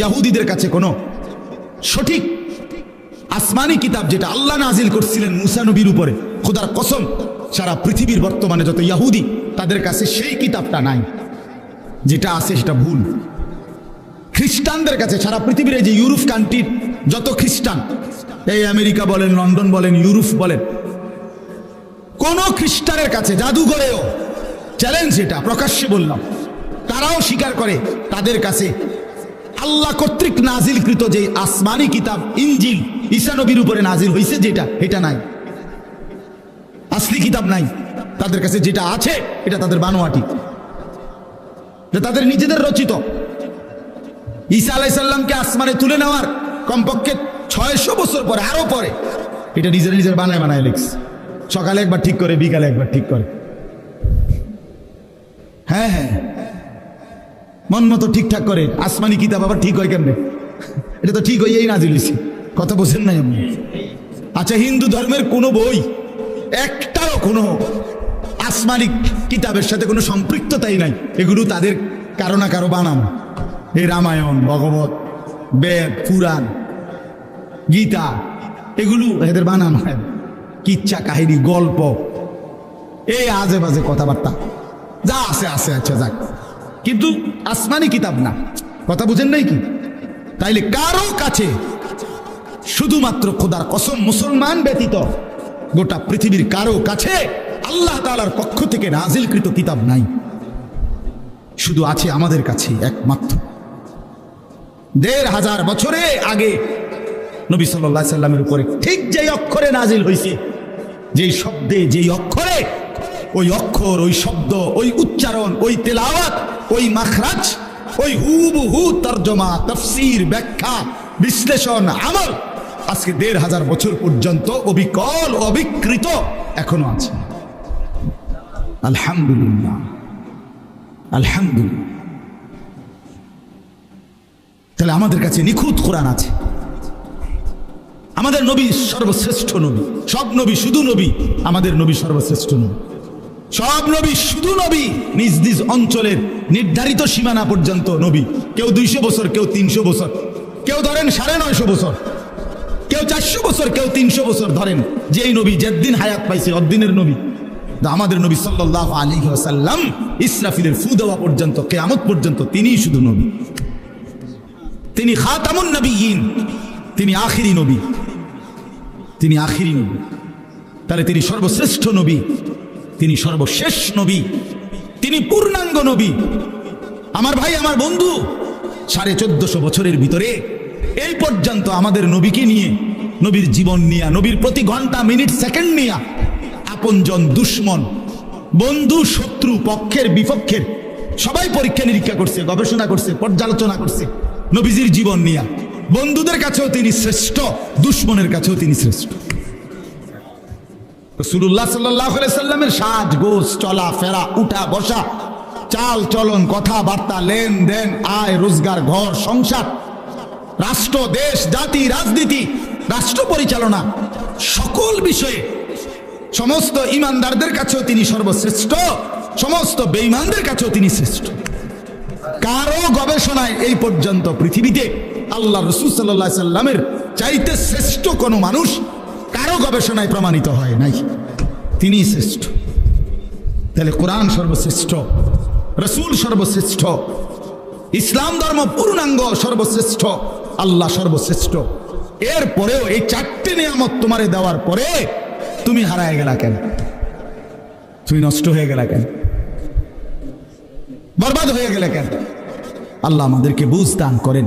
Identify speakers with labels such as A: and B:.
A: ইয়াহুদিদের কাছে কোনো সঠিক আসমানি কিতাব যেটা আল্লাহ নাজিল করছিলেন মুসা নবীর উপরে, খোদার কসম, সারা পৃথিবীর বর্তমানে যত ইয়াহুদি, তাদের কাছে সেই কিতাবটা নাই। যেটা আছে সেটা ভুল। খ্রিস্টানদের কাছে, সারা পৃথিবীর এই যে ইউরোপ কান্ট্রির যত খ্রিস্টান, এই আমেরিকা বলেন, লন্ডন বলেন, ইউরোপ বলেন, কোন খ্রিস্টানের কাছে জাদুঘরেও চ্যালেঞ্জ এটা, প্রকাশ্যে বললাম। তারাও স্বীকার করে, তাদের কাছে আল্লাহ কর্তৃক নাজিলকৃত যে আসমানি কিতাব, ইঞ্জিল, ঈসা নবীর উপরে নাজিল হয়েছে যেটা, এটা নাই। আসলি কিতাব নাই। তাদের কাছে যেটা আছে, এটা তাদের বানোয়াটি। তাদের নিজেদের রচিত। ঈসা আলাইসাল্লামকে আসমানে তুলে নেওয়ার কমপক্ষে ছয়শো বছর পরে, আরও পরে, এটা নিজের নিজের বানায় বানায় লিখছে। সকালে একবার ঠিক করে, বিকালে একবার ঠিক করে। হ্যাঁ হ্যাঁ। মন মতো ঠিকঠাক করে। আসমানি কিতাব আবার ঠিক হয় কেমনে? এটা তো ঠিক হইয়াই নাজিল হয়েছে কথা বোঝেন নাই আপনি। আচ্ছা হিন্দু ধর্মের কোনো বই একটাও কোনো আসমানি কিতাবের সাথে কোনো সম্পৃক্ততাই নাই। এগুলো তাদের কারও না কারও বানানো। এই রামায়ণ, ভগবত, বেদ, পুরাণ, গীতা, এগুলো এদের বানানো হয়। কিচ্ছা, কাহিনী, গল্প। এই আজে বাজে কথাবার্তা। যা আছে আছে আচ্ছা যাক। কিন্তু আসমানি কিতাব না। কথা বুঝেন নাই কি? তাইলে কারও কাছে শুধুমাত্র খোদার কসম মুসলমান ব্যতীত গোটা পৃথিবীর কারও কাছে আল্লাহ তালার পক্ষ থেকে নাজিলকৃত কিতাব নাই। শুধু আছে আমাদের কাছে একমাত্র। দেড় হাজার বছরে আগে নবী সাল্লাহ সাল্লামের উপরে ঠিক যেই অক্ষরে নাজিল হয়েছে যেই শব্দে যেই অক্ষরে ওই অক্ষর, ওই শব্দ, ওই উচ্চারণ, ওই তেলাওয়াত, ওই মাখরাজ, ওই হুবহু তর্জমা, তফসির, ব্যাখ্যা, বিশ্লেষণ, আমল আজকে দেড় হাজার বছর পর্যন্ত অবিকল, অবিকৃত এখনও আছে। আলহামদুলিল্লাহ। আলহামদুলিল্লাহ। তাহলে আমাদের কাছে নিখুঁত কোরআন আছে। আমাদের নবী সর্বশ্রেষ্ঠ নবী, সব নবী শুধু নবী, আমাদের নবী সর্বশ্রেষ্ঠ নবী। সব নবী, শুধু নবী, নিজ নিজ অঞ্চলের নির্ধারিত সীমানা পর্যন্ত নবী। কেউ দুইশো বছর, কেউ তিনশো বছর, কেউ ধরেন সাড়ে নয়শো বছর, কেউ চারশো বছর, কেউ তিনশো বছর ধরেন যেই নবী যেদিন হায়াত পাইছে, অদ্দিনের নবী। আমাদের নবী সাল্লাহ আলী সাল্লাম ইসরাফিলের ফু দেওয়া পর্যন্ত, কেয়ামত পর্যন্ত তিনিই শুধু নবী। তিনি খাতামুন নবীন তিনি আখিরি নবী। তিনি আখিরি নবী। তাহলে তিনি সর্বশ্রেষ্ঠ নবী। তিনি সর্বশেষ নবী, তিনি পূর্ণাঙ্গ নবী। আমার ভাই, আমার বন্ধু, সাড়ে চোদ্দশো বছরের ভিতরে এই পর্যন্ত আমাদের নবীকে নিয়ে, নবীর জীবন নিয়া, নবীর প্রতি ঘণ্টা, মিনিট, সেকেন্ড নিয়া আপনজন দুশ্মন, বন্ধু, শত্রু, পক্ষের, বিপক্ষের সবাই পরীক্ষা নিরীক্ষা করছে, গবেষণা করছে, পর্যালোচনা করছে নবীজির জীবন নিয়া। বন্ধুদের কাছেও তিনি শ্রেষ্ঠ, দুশ্মনের কাছেও তিনি শ্রেষ্ঠ। রসুল্লাহ সাল্লামের সাজ গোস চলা, ফেরা, উঠা, বসা, চাল, চলন, কথাবার্তা, লেনদেন, আয়, রোজগার, ঘর, সংসার, রাষ্ট্র, দেশ, জাতি, রাজনীতি, রাষ্ট্র পরিচালনা, সকল বিষয়ে সমস্ত ইমানদারদের কাছেও তিনি সর্বশ্রেষ্ঠ, সমস্ত বেঈমানদের কাছেও তিনি শ্রেষ্ঠ। কারও গবেষণায় এই পর্যন্ত পৃথিবীতে আল্লাহ রসুল সাল্লাহ সাল্লামের চাইতে শ্রেষ্ঠ কোনো মানুষ কারও গবেষণায় প্রমাণিত হয় নাই। তিনি শ্রেষ্ঠ। তাহলে কোরআন সর্বশ্রেষ্ঠ, রসুল সর্বশ্রেষ্ঠ, ইসলাম ধর্ম পূর্ণাঙ্গ সর্বশ্রেষ্ঠ, আল্লাহ সর্বশ্রেষ্ঠ। এরপরেও এই চারটে নিয়ামত তোমারে দেওয়ার পরে তুমি হারায় গেলা কেন? তুমি নষ্ট হয়ে গেলা কেন? বরবাদ হয়ে গেলে কেন? আল্লাহ আমাদেরকে বুঝ দান করেন।